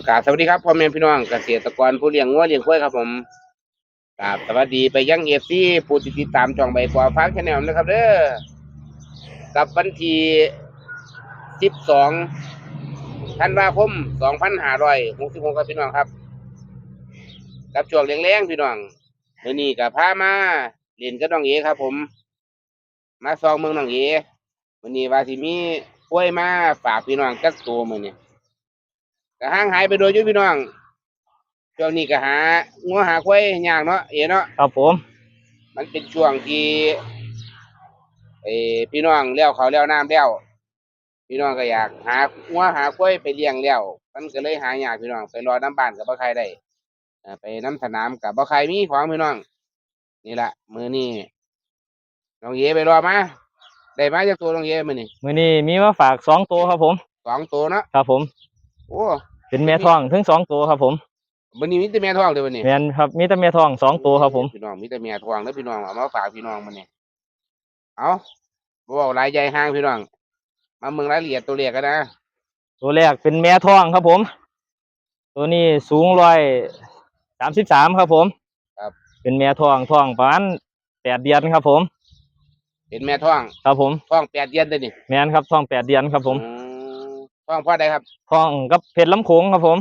ประกาศสวัสดีครับพ่อแม่พี่น้องเกษตรกรผู้เลี้ยงงัวเลี้ยงควายครับผมกราบสวัสดีไปยังเอฟซีผู้ติดตามช่องใบปอฟ้าชาแนลนะครับเด้อกับวันที่สิบสองธันวาคมสองพันห้าร้อยหกสิบหกครับพี่น้องครับ กับช่วงแรงๆพี่น้องเดี๋ยวนี้กับพามาเล่นกับน้องเอครับ ผม มาซองเมืองน้องเอวันนี้ว่าสิมีกล้วยมาฝากพี่น้องจักตัวมือนี่ ก็ห่างหายไปโดยอยุพี่น้องช่วงนี้ก็หางัวหาควายยากเนาะเอ๋เนาะครับผม มันเป็นช่วงที่เออพี่น้องเลี้ยวเขาวเลี้ยวน้ำเลี้ยวพี่น้องก็อยากหางัวหาควายไปเลี้ยงเลี้ยวมันก็เลยหายากพี่น้องไปรอน้ำบ้านกับบ่ใครได้เอ่อไปน้ำสนามกับบ่ใครมีของพี่น้อง นี่ละมือนี่น้องเยไปรอมาได้มาจากตัวน้องเยมือนี่มื้อนี้มีมาฝากสองตัวครับผมสองตัวเนาะครับผม โอ้ เป็นแม่ท้องทั้งสองตัวครับ ผมมือนี้มีแต่แม่ท้องเลยวันนี้แม่นครับมีแต่แม่ท้องสองตัวครับผมพี่น้องมีแต่เมียทวงแล้วพี่น้องเอามาฝากพี่น้องมันนี่เอาบเอกรายใหญ่ห้างพี่น้อง มาเมืองรายละเอียดตัวเลขกันนะตัวแรกเป็นแม่ท้องครับผม ตัวนี้สูงร้อยสามสิบสามครับผม ครับ เป็นแม่ท้องท้องประมาณแปดเดือนครับผม เป็นแม่ท้อง ครับผมท้องแปดเดือนเลยนี่แม่นครับท้องแปดเดือนครับผม อืม ท้องพ่อใดครับท้องกับเพชรลำโขงครับผม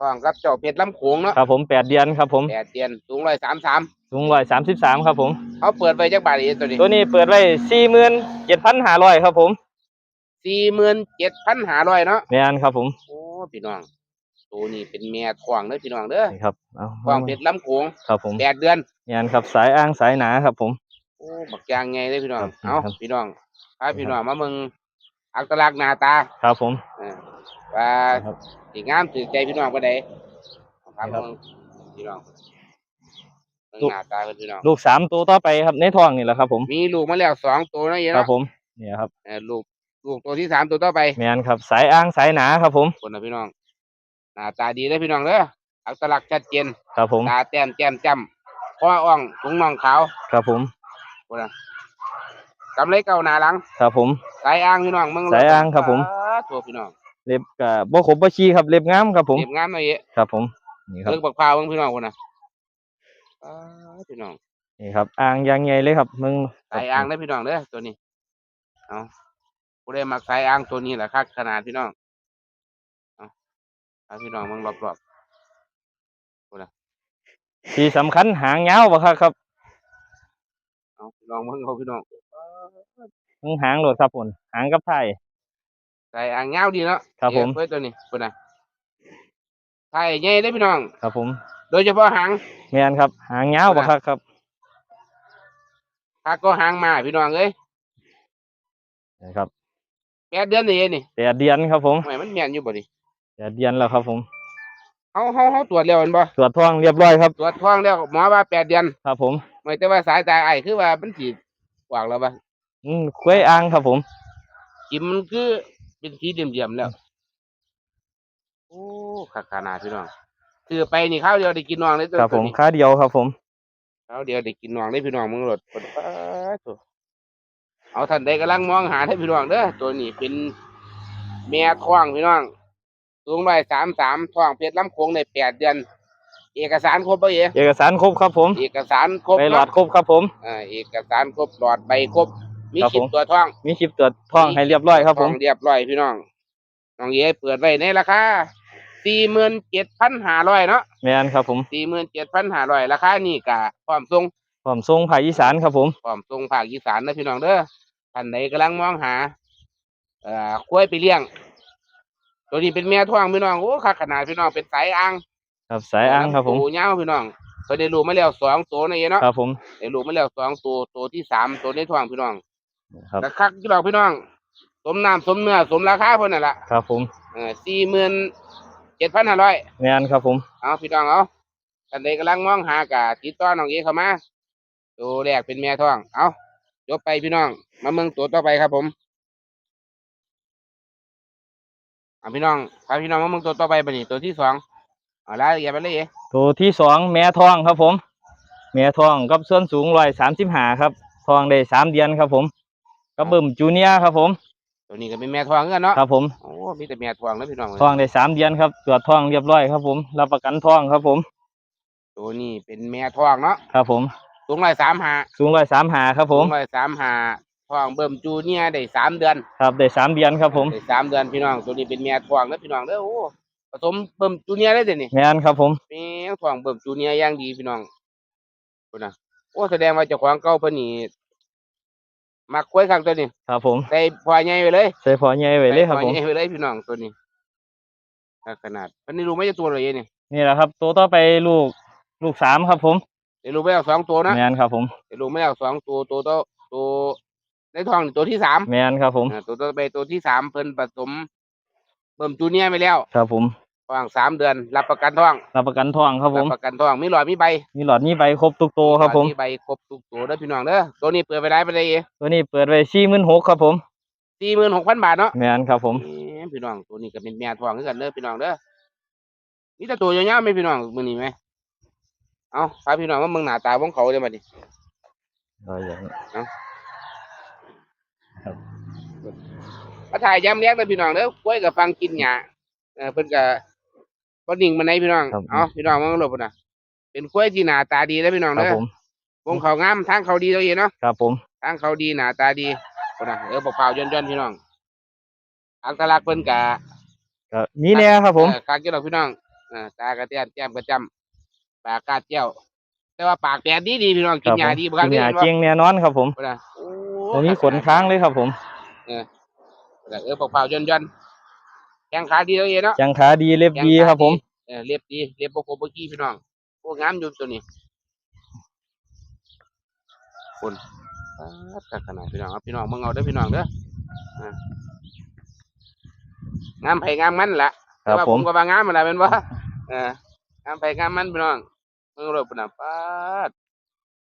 ท้องกับเจ้าเพชรลำโขงเนาะครับผมแปดเดือนครับผมแปดเดือนสูงร้อยสามสามสูงร้อยสามสิบสามครับผมเขาเปิดไปจักบาทอีกตัวนี้ตัวนี้เปิดไว้สี่หมื่นเจ็ดพันห้าร้อยครับผมสี่หมื่นเจ็ดพันห้าร้อยเนาะแม่นครับผมโอ้พี่น้องตัวนี้เป็นแม่ท้องเด้อพี่น้องเด้อนี่ครับเอาท้องเพชรลำโขงครับผมแปดเดือนแม่นครับสายอ้างสายหนาครับผมโอ้บักยางไงเลยพี่น้องครับเอาครับพี่น้องพาพี่น้องมาเมือง อักลักษณ์หน้าตาครับผม อ่าว่าครับสิงามถือใจพี่น้องปานใดครับครับพี่น้องเบิ่งลูก หน้าตาเพิ่นพี่น้อง ลูกสามตัวต่อไปครับในท้องนี่แหละครับ ผมมีลูกมาแล้วสองตัวนะเอ๋ครับเนาะผมเนี่ยครับเออลูกลูกตัวที่สามตัวต่อไปแมนครับสายอ้างสายหนาครับผมคนนะพี่น้องหน้าตาดีเลยพี่น้องเด้ออัตลักษณ์ชัดเจนครับผมตาแต้มแก้มจ้ำคออ่องถุงน่องขาวครับผมคนน่ะ กำไรเก่าหน้าหลัง ครับผม สายอ่างพี่น้องมึงสายอ่างครับผม ตัวพี่น้องเล็บกับบ่ขบบ่ชีครับเล็บงามครับผมเก็บงามหน่อยเอ๋ครับผมนี่ครับเลิกบักพร้าวเบิ่งพี่น้องคนน่ะอ้าพี่น้องนี่ครับอ่างอยางใหญ่เลยครับมึงสายอ่างได้อพี่น้องเด้อตัวนี้เอาผู้ได้มักสายอ่างตัวนี้แหละคักขนาดพี่น้องเอาเอาพี่น้องมึงรอบที่สำคัญหางยาวบ่ครับครับๆเอาพี่น้องมึงเอาพี่น้อง มึงหางโหลดครับผมหางกับไทยสายอ่างยาวดีเนาะครับผมเอ้ยตัวนี้คนน่ะไทยใหญ่ได้อพี่น้อง ครับผมโดยเฉพาะหางแมนครับ หางยาวบ่ครับครับคักก็หางมาพี่น้องเอ้ยนี่ครับแปดเดือนนี่เองนี่แปดเดือนครับผมทำไมมันแม่นอยู่บ่ดิแปดเดือนแล้วครับผม เฮาเฮาเฮาตรวจแล้วแม่นบ่ตรวจท้องเรียบร้อยครับ ตรวจท้องแล้วหมอว่าแปดเดือนครับผม ไม่แต่ว่าสายตาไอ้คือว่ามันสิกว้างแล้วบ่ อืมกล้วยอ่างครับผม กิมมันคือเป็นสีเหลี่ยมๆแล้ว โอ้ขาขนาดพี่น้องซื้อไปนี่ข้าวเดียวได้กินน้องเลยตัวครับผมนี้ค่าเดียวครับผม ข้าวเดียวได้กินน้องได้พี่น้องมึงรถปดป๊าดโถ่เอาท่านใดกำลังมองหาให้พี่น้องเด้อตัวนี้เป็นแม่ท้องพี่น้องสูงร้อยสามสามท้องเพชรลำโขงในแปดเดือน เอกสารครบปะเอ๋เอกสารครบครับผมเอกสารครบใบหลอดเนาะครบครับผม อ่าเอกสารครบหลอดใบครบ มีครับคลิปผมตัวท้องมีคลิปตรวจท้องให้เรียบร้อยครับผมท้องเรียบร้อยพี่น้องน้องเอ๋เปิดไว้ในราคาสี่หมื่นเจ็ดพันห้าร้อยเนาะแมนครับผมสี่หมื่นเจ็ดพันห้าร้อยราคานี่กะพร้อมส่ง ผมทรงภาคอีสานครับผม พร้อมส่งภาคอีสานนะพี่น้องเด้อท่านใดกำลังมองหา เอ่อควายไปเลี้ยง ตัวนี้เป็นแม่ท้องพี่น้องโอ้คักขนาดพี่น้องเป็นสายอ่างครับสายอ้างครับผมโอ้ยาวพี่น้องเคยได้ลูกมาแล้วสองตัวนะเอ๋เนาะครับผม ได้ลูกมาแล้วสองตัวตัวที่สามตัวในท้องพี่น้อง ครับแต่คักพี่น้องพี่น้อง สมน้ำสมเนื้อสมราคาเพิ่นน่ะล่ะครับผมเออสี่หมื่นเจ็ดพันห้าร้อยแมนครับผมเอาพี่น้องเอาท่านใดกำลังมองหากะติดต่อน้องเอเข้ามาตัวแรกเป็นแม่ท้อง เอาจบไปพี่น้อง มาเมืองตัวต่อไปครับผมเอาพี่น้องพาพี่น้องมาเมืองตัวต่อไปบัดนี้ตัวที่สองเอาละอย่าไปเลยเอ๋ตัวที่สองแม่ทองครับผม แม่ทองกับส่วนสูงร้อยสามสิบห้าครับทองได้สามเดือนครับผม กับเบิ่มจูเนียร์ครับผม ตัวนี้ก็เป็นแม่ทองเงินเนาะครับผมโอ้มีแต่แม่ทองแล้วพี่น้องเอ้ยทองได้สามเดือนครับตรวจทองเรียบร้อยครับผมรับประกันทองครับผม ตัวนี้เป็นแม่ทองเนาะครับผมสูงร้อยสามหาสูงร้อยสามหาครับผมสูงร้อยสามหาทองเบิ่มจูเนียร์ได้สามเดือน ครับได้สามเดือนครับผมได้สามเดือนพี่น้องตัวนี้เป็นแม่ทองแล้วพี่น้องเด้อโอ้ผสมเบิ่มจูเนียร์ได้เดี๋ยวนี้แม่นครับผมแม่ทองเบิ่มจูเนียร์อย่างดีพี่น้องคุณนะโอ้แสดงว่าเจ้าของเก่าเพิ่นนี่ มักกล้วยข้างตัวนี้ครับผมใส่พอใหญ่ไปเลยใส่พอใหญ่ไว้เลยครับใส่ผพอมใหญ่ไปเลยพี่น้องตัวนี้ขนาดเพิ่นนี่รู้ไหมจะตัวอะไรนี่นี่แหละครับ ตัวต่อไปลูกลูกสามครับ ผมเดี๋ยวรู้ไม่เอาสองตัวนะแม่นครับ ผมเดี๋ยวรู้ไม่เอาสองตัวตัวตัวตัวในทองนี่ตัวที่สามแม่นครับผมอ่าตัวต่อไปตัวที่สามเพิ่นผสมเบิ่มจูเนียร์ไปแล้วครับผม ทองสามเดือน รับประกันทองรับประกันทองครับผรัม ประกันทองมีหลอดมีใบมีหลอดมีใบครบทุกตัวครับผมมีใบครบทุกตัวเด้อพี่น้องเด้อตัวนี้เปิดไปได้ไปได้ตัวนี้เปิดไว้สี่หมื่นหกครับผมสี่หมื่นหกพันบาทเนาะแม่นครับผม แหมพี่น้องตัวนี้ก็เป็นแม่ทองคือกันเด้อพี่น้องเด้อนี่แต่ตัวยาวๆไหมพี่น้องมื้อนี้ไหมเอาพาพี่น้องมาเมืองหน้าตาของเขาเลยบัดนี้เอาอย่างนี้มาถ่ายย้ำเลี้ยงเลยพี่น้องเด้อกล้วยกับฟังกินหญ้าเออเพิ่นก็ บ่นิ่งมาไหนพี่น้องเอาพี่น้องมาลบพุ่นน่ะ เป็นกล้วยที่หน้าตาดีแล้วพี่น้องครับเด้อผม วงเขางามทางเขาดีตัวเองเนาะ ครับผม ทางเขาดีหน้าตาดีพุ่นน่ะเออบอกเปล่าย่อนๆพี่น้อง อัตลักษณ์เพิ่นกะ ก็มีแน่ครับผม เออคางเจ้าพี่น้องเออตากระเตียนแก้มกระจำปากกาดเจ้าแต่ว่าปากแดดดีดีพี่น้องคกินรับยาผมดีบ่ครับกินหญ้าเด้อเจียงแน่นอนครับผมพุ่นน่ะโอ้ตัวนี้ขนค้างเลยครับผม เออบอกเปล่าย่อนๆ แข้งขาดีตัวเองเนาะจังขาดีเล็บดีครับผมเออเรียบดีเรียบโบโกโบกี้พี่น้องพวกงามอยู่ตัวนี้คนปัดขนาดพี่น้องเอาพี่น้องมึงเอาเด้อพี่น้องเด้ออ่างามไผ่งามมันล่ะคแต่รับว่าผผมมก็ว่างามมันล่ะเป็นว่าเอองามไผ่งามมันพี่น้องมึงเอาเลยปุ่นน่ะปัด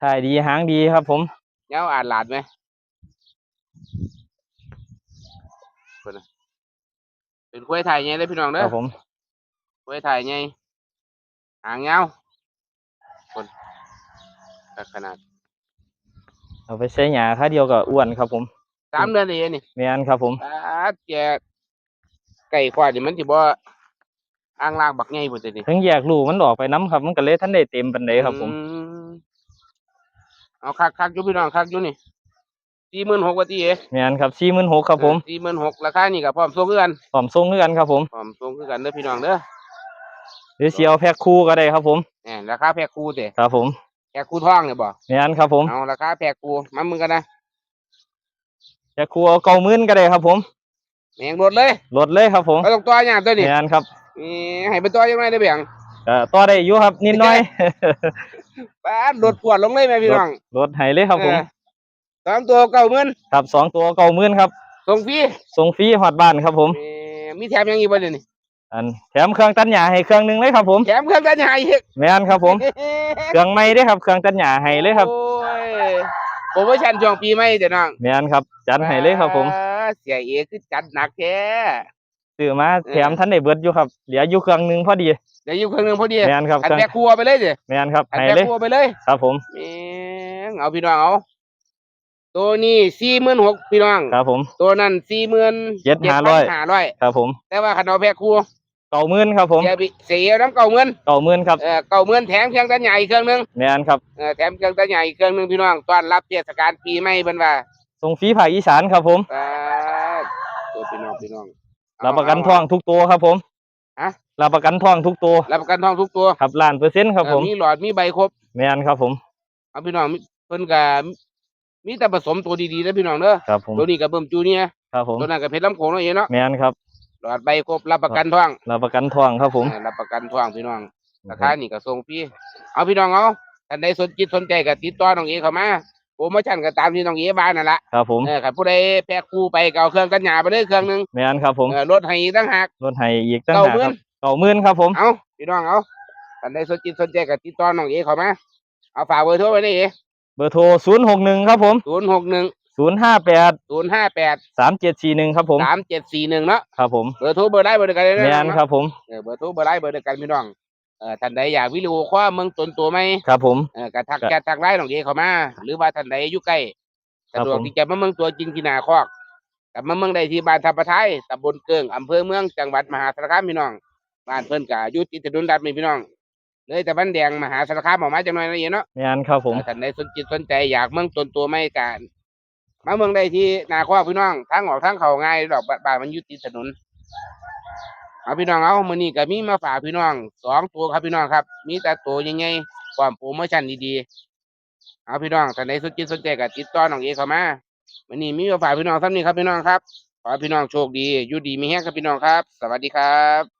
ถ่ายดีหางดีครับ ผมเงาอ่านหลาดไหมปุ่นน่ะ เป็นกล้วยไทยไงเด้อพี่น้องคเด้อรับผม กล้วยไทยไงหางเงาคนปัดขนาดเอาไปใช้หญ้าค่าเดียวกับอ้วนครับผมสามเดือนเองนี่แม่นครับผมปาดแกไก่ควายนี่มันสิบ่อ่างลากบักใหญ่พุ่นตินี่ถึงแยกลูกมันออกไปน้ำครับ มันก็เลยท่านได้เต็มปันไดครับผม อืมเอาคักคักอยู่พี่น้องคักอยู่นี่ สี่หมื่นหกว่าตีเอแม่นครับสี่หมื่นหกครับผมสี่หมื่นหกราคานี่ก็พร้อมส่งคือกันพร้อมส่งคือกันครับผมพร้อมส่งคือกันเด้อพี่น้องเด้อหรือเสียวแพ็คคู่ก็ได้ครับผมแหมราคาแพ็คคู่เด้ครับผมแพ็คคู่ทองเนี่ยบ่แม่นครับผมเอาราคาแพ็คคู่มามึงกันนะแพ็คคู่เอาเก้าหมื่นก็ได้ครับผมแม่งรถเลยลดเลยครับผมเอาตรงตัวหยาบตัวนี้แม่นครับนี่ให้เป็นตัวยังไงได้อเบียงก็ต่อได้อยู่ครับนิดหน่อยปาดรถปวดลงเลยแม่พี่น้องลดให้เลยครับผมเออ สามตัวเก้าหมื่นครับสองตัวเก้าหมื่นครับส่งฟรีส่งฟรีฮอดบ้านครับผมแหมมีแถมยังอีกบ่เดี๋ยวนี้อันแถมเครื่องตัดหญ้าให้เครื่องหนึงเลยครับผมแถมเครื่องตัดหญ้าอีกแม่นครับผมเครื่องใหม่เด้อครับเครื่องตัดหญ้าให้เลยครับโอ้ยโปรโมชั่นช่วงปีใหม่เด้อน้องแม่นครับจัดให้เลยครับผมอ่าเสียเอคือจัดหนักแท้ซื้อมาเออแถมท่านได้เบิดอยู่ครับเหลืออยู่เครื่องหนึงพอดีเดี๋ยวอยู่เครื่องหนึงพอดีแม่นครับอันเครื่องแบกครัวไปเลยเด้แม่นครับอันให้แบกเลยครัวไปเลยครับผม แม่งเอาพี่น้องเอา ตัวนี้สี่หมื่นหกพี่น้อง ครับผม ตัวนั้นสี่หมื่นเจ็ดห้าร้อยห้าร้อยครับผม แต่ว่าคันเอาแพ็คครัวเก้าหมื่นครับผมเสียบิเสียน้ำเก่าเงินเก้าหมื่นครับเออเก่าเงินแถมเครื่องตัดหญ้าอีกเครื่องหนึงแม่นครับเออแถมเครื่องตัดหญ้าอีกเครื่องหนึงพี่น้องต้อนรับเทศกาลปีใหม่เพิ่นว่าส่งฟรีภาคอีสานครับผมอ่าตัวพี่น้องพี่น้องเอารับประกันเอาทองทุกตัวครับผมฮะรับประกันทองทุกตัวรับประกันทองทุกตัวครับล้านเปอร์เซ็นต์ครับผมเออมีหลอดมีใบครบแม่นครับผมเอาพี่น้องมีเพิ่นก็ มีแต่ผสมตัวดีๆนะพี่น้องเด้อครับผมตัวนี้ก็เบิ่มจูเนียร์ครับผมตัวนั้นก็เพชรลำโขงเนาะเองเนาะแม่นครับหลอดใบครบรับประกันทองรับประกันทองครับผมเออรับประกันทองพี่น้องราคานี่ก็ส่งฟรีเอาพี่น้องเอาท่านใดสนจิตสนใจก็ติดต่อน้องเอเข้ามาโปรโมชั่นก็ตามที่น้องเอบ้านนั่นล่ะครับผมเออคันผู้ใดแพ็คคู่ไปก็เอาเครื่องกันหยาไปเลยเครื่องหนึงแม่นครับผมเออลดให้อีกต่างหากลดให้อีกตั้งเก้าหากหมื่คนรับเก้าหมื่นครับผมเอาพี่น้องเอาท่านใดสนจิตสนใจก็ติดต่อน้องเอเข้ามาเอาฝากเบอร์โทรไว้นี่เอ เบอร์โทรศูนย์หกหนึ่งครับผมศูนย์หกหนึ่งศูนย์ห้าแปดศูนย์ห้าแปดสามเจ็ดสี่หนึ่งครับผมสามเจ็ดสี่หนึ่งเนาะครับผมเบอร์โทรเบอร์ไลน์เบอร์เดียวกันเลยนะแม่นครับผมเออเบอร์โทรเบอร์ไลน์เบอร์เดียวกันพี่น้องเออท่านใดอยากวิดีโอคอลเมืองตนตัวไหมครับผมเออกระทักครับแกทักไลน์น้องเอเข้ามา หรือว่าท่านใดอยู่ใกล้ครับสะดวกผมที่จะมาเมืองตัวจริงที่หนาคอกกลับมาเมืองได้ที่บ้านทับปะไทยตำบลเกิงอำเภอเมืองจังหวัดมหาสารคามพี่น้องบ้านเพิ่นก็อยู่ติดถนนดัดมีพี่น้อง เลยแต่บ้านแดงมหาสารคามออกมาจังหน่อยนะเอียเนาะแมนครับผมถ้าท่านใดสนจิตสนใจอยากเมืองตนตัวไม่การมาเมืองได้ที่นาคอกพี่น้องทางออกทางเขาง่ายดอกบ้านบ้านมันอยู่ติดถนนเอาพี่น้องเอามื้อนี้ก็มีมาฝากพี่น้องสองตัวครับพี่น้องครับ มีแต่ตัวใหญ่ๆความโปรโมชั่นดีๆเอาพี่น้องท่านใดสนจิตสนใจก็ติดต่อน้องเอเข้ามามื้อนี้มีมาฝากพี่น้องซ้ำนี้ครับพี่น้องครับขอให้พี่น้องโชคดีอยู่ดีมีแฮงครับพี่น้องครับ สวัสดีครับ